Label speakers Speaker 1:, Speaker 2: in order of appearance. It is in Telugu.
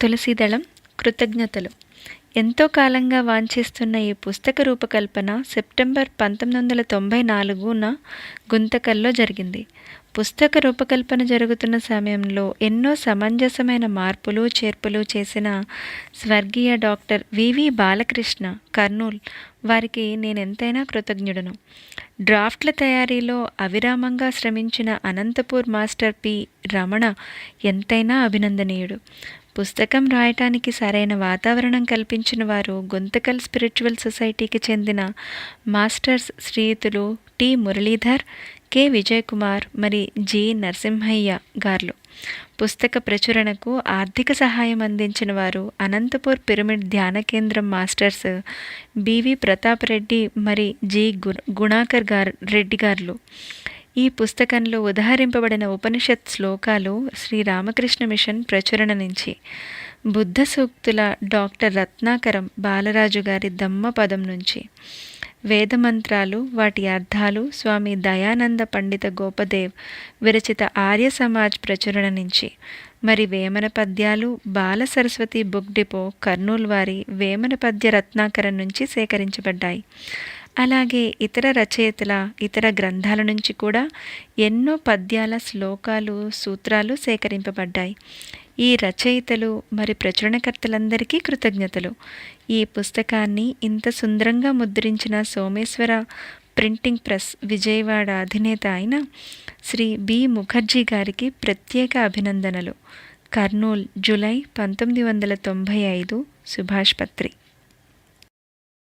Speaker 1: తులసీదళం కృతజ్ఞతలు. ఎంతో కాలంగా వాంఛిస్తున్న ఈ పుస్తక రూపకల్పన సెప్టెంబర్ పంతొమ్మిది వందల తొంభై నాలుగున గుంతకల్లో జరిగింది. పుస్తక రూపకల్పన జరుగుతున్న సమయంలో ఎన్నో సమంజసమైన మార్పులు చేర్పులు చేసిన స్వర్గీయ డాక్టర్ వివి బాలకృష్ణ కర్నూల్ వారికి నేను ఎంతైనా కృతజ్ఞుడను. డ్రాఫ్ట్ల తయారీలో అవిరామంగా శ్రమించిన అనంతపూర్ మాస్టర్ పి. రమణ ఎంతైనా అభినందనీయుడు. పుస్తకం రాయటానికి సరైన వాతావరణం కల్పించిన వారు గుంతకల్ స్పిరిచువల్ సొసైటీకి చెందిన మాస్టర్స్ శ్రీయుతులు టి. మురళీధర్ కె. విజయ్ కుమార్ మరి జి. నరసింహయ్య గార్లు. పుస్తక ప్రచురణకు ఆర్థిక సహాయం అందించిన వారు అనంతపూర్ పిరమిడ్ ధ్యాన కేంద్రం మాస్టర్స్ బివి ప్రతాప్ రెడ్డి మరి జి. గుణాకర్ గారు రెడ్డి గారు ఈ పుస్తకంలో ఉదహరింపబడిన ఉపనిషత్ శ్లోకాలు శ్రీ రామకృష్ణ మిషన్ ప్రచురణ నుంచి. బుద్ధ సూక్తుల డాక్టర్ రత్నాకరం బాలరాజు గారి దమ్మ పదం నుంచి. వేదమంత్రాలు వాటి అర్థాలు స్వామి దయానంద పండిత గోపదేవ్ విరచిత ఆర్య సమాజ్ ప్రచురణ నుంచి. మరి వేమన పద్యాలు బాల సరస్వతి బుక్ డిపో కర్నూలు వారి వేమన పద్య రత్నాకరం నుంచి సేకరించబడ్డాయి. అలాగే ఇతర రచయితల ఇతర గ్రంథాల నుంచి కూడా ఎన్నో పద్యాల శ్లోకాలు సూత్రాలు సేకరింపబడ్డాయి. ఈ రచయితలు మరి ప్రచురణకర్తలందరికీ కృతజ్ఞతలు. ఈ పుస్తకాన్ని ఇంత సుందరంగా ముద్రించిన సోమేశ్వర ప్రింటింగ్ ప్రెస్ విజయవాడ అధినేత అయిన శ్రీ బి. ముఖర్జీ గారికి ప్రత్యేక అభినందనలు. కర్నూల్ జూలై పంతొమ్మిది వందల తొంభై ఐదు సుభాష్ పత్రి.